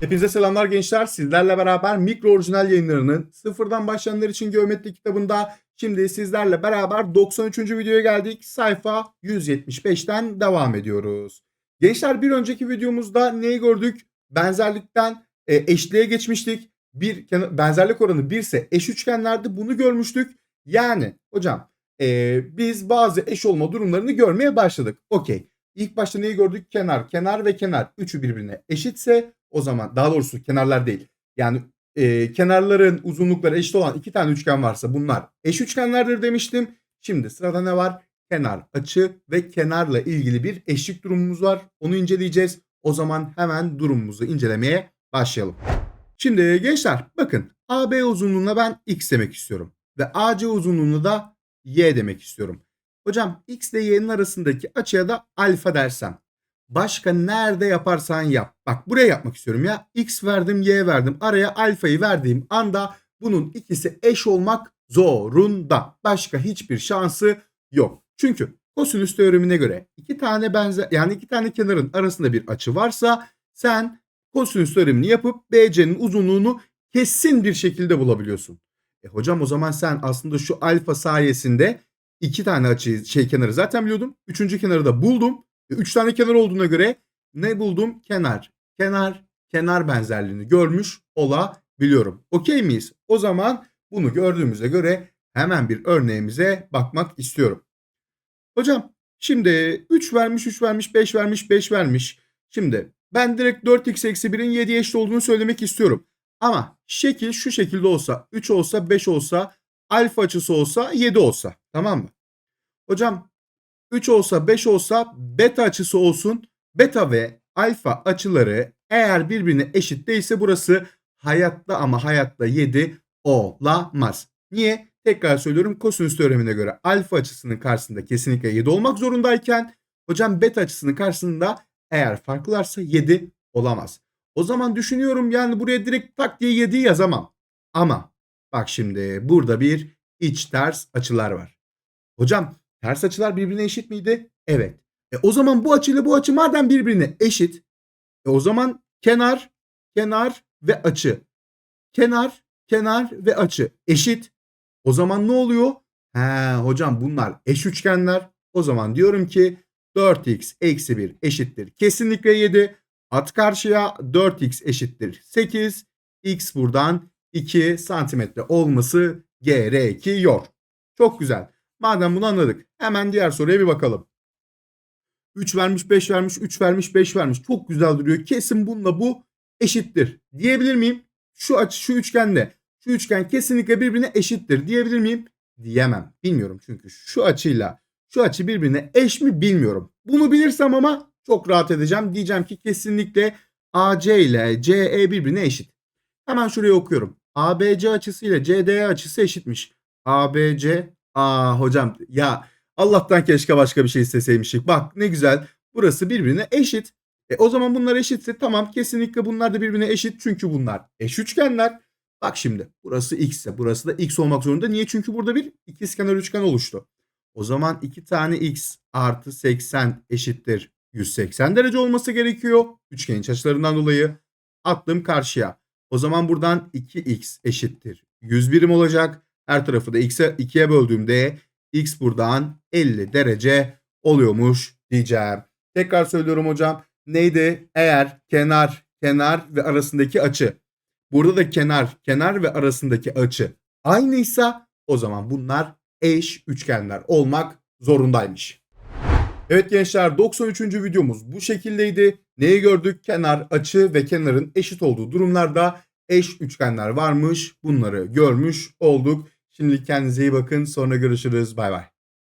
Hepinize selamlar gençler. Sizlerle beraber mikro orijinal yayınlarının sıfırdan başlayanlar için geometri kitabında şimdi sizlerle beraber 93. videoya geldik. Sayfa 175'ten devam ediyoruz. Gençler bir önceki videomuzda neyi gördük? Benzerlikten e, eşliğe geçmiştik. Bir benzerlik oranı 1 ise eş üçgenlerde bunu görmüştük. Yani hocam e, biz bazı eş olma durumlarını görmeye başladık. Okey. İlk başta neyi gördük? Kenar, kenar ve kenar. Üçü birbirine eşitse o zaman daha doğrusu kenarlar değil. Yani e, kenarların uzunlukları eşit olan iki tane üçgen varsa bunlar eş üçgenlerdir demiştim. Şimdi sırada ne var? Kenar, açı ve kenarla ilgili bir eşlik durumumuz var. Onu inceleyeceğiz. O zaman hemen durumumuzu incelemeye başlayalım. Şimdi gençler bakın AB uzunluğuna ben x demek istiyorum. Ve AC uzunluğuna da y demek istiyorum. Hocam x ile y'nin arasındaki açıya da alfa dersem. Başka nerede yaparsan yap. Bak buraya yapmak istiyorum ya. X verdim y verdim. Araya alfayı verdiğim anda bunun ikisi eş olmak zorunda. Başka hiçbir şansı yok. Çünkü kosinüs teoremine göre iki tane benzer yani iki tane kenarın arasında bir açı varsa sen kosinüs teoremini yapıp BC'nin uzunluğunu kesin bir şekilde bulabiliyorsun. E hocam o zaman sen aslında şu alfa sayesinde iki tane açı şey kenarı zaten biliyordum. Üçüncü kenarı da buldum. E, Üç tane kenar olduğuna göre ne buldum? Kenar. Kenar, kenar benzerliğini görmüş olabiliyorum. Okey miyiz? O zaman bunu gördüğümüze göre hemen bir örneğimize bakmak istiyorum. Hocam şimdi 3 vermiş, 3 vermiş, 5 vermiş, 5 vermiş. Şimdi ben direkt 4x eksi 1'in 7'ye eşit olduğunu söylemek istiyorum. Ama şekil şu şekilde olsa, 3 olsa, 5 olsa, alfa açısı olsa, 7 olsa. Tamam mı? Hocam 3 olsa 5 olsa beta açısı olsun. Beta ve alfa açıları eğer birbirine eşit değilse burası hayatta ama hayatta 7 olamaz. Niye? Tekrar söylüyorum kosinüs teoremine göre alfa açısının karşısında kesinlikle 7 olmak zorundayken hocam beta açısının karşısında eğer farklılarsa 7 olamaz. O zaman düşünüyorum yani buraya direkt tak diye 7'yi yazamam. Ama bak şimdi burada bir iç ters açılar var. Hocam Ters açılar birbirine eşit miydi? Evet. E o zaman bu açıyla bu açı madem birbirine eşit. E o zaman kenar, kenar ve açı. Kenar, kenar ve açı eşit. O zaman ne oluyor? He hocam bunlar eş üçgenler. O zaman diyorum ki 4x eksi 1 eşittir. Kesinlikle 7. At karşıya 4x eşittir 8. X buradan 2 santimetre olması gerekiyor. Çok güzel. Madem bunu anladık hemen diğer soruya bir bakalım. 3 vermiş 5 vermiş 3 vermiş 5 vermiş çok güzel duruyor. Kesin bununla bu eşittir diyebilir miyim? Şu açı şu üçgende şu üçgen kesinlikle birbirine eşittir diyebilir miyim? Diyemem. Bilmiyorum çünkü şu açıyla şu açı birbirine eş mi bilmiyorum. Bunu bilirsem ama çok rahat edeceğim. Diyeceğim ki kesinlikle AC ile CE birbirine eşit. Hemen şuraya okuyorum. ABC açısı ile CDE açısı eşitmiş. ABC Aa hocam ya Allah'tan keşke başka bir şey isteseymişik. Bak ne güzel. Burası birbirine eşit. E, o zaman bunlar eşitse tamam kesinlikle bunlar da birbirine eşit. Çünkü bunlar eş üçgenler. Bak şimdi burası x ise burası da x olmak zorunda. Niye? Çünkü burada bir ikizkenar üçgen oluştu. O zaman iki tane x artı 80 eşittir 180 derece olması gerekiyor. Üçgenin açılarından dolayı attım karşıya. O zaman buradan 2x eşittir 100 birim olacak. Her tarafı da x'e 2'ye böldüğümde x buradan 50 derece oluyormuş diyeceğim. Tekrar söylüyorum hocam. Neydi? Eğer kenar, kenar ve arasındaki açı. Burada da kenar, kenar ve arasındaki açı aynıysa o zaman bunlar eş üçgenler olmak zorundaymış. Evet gençler 93. videomuz bu şekildeydi. Neyi gördük? Kenar, açı ve kenarın eşit olduğu durumlarda eş üçgenler varmış. Bunları görmüş olduk. Şimdi kendinize iyi bakın. Sonra görüşürüz. Bay bay.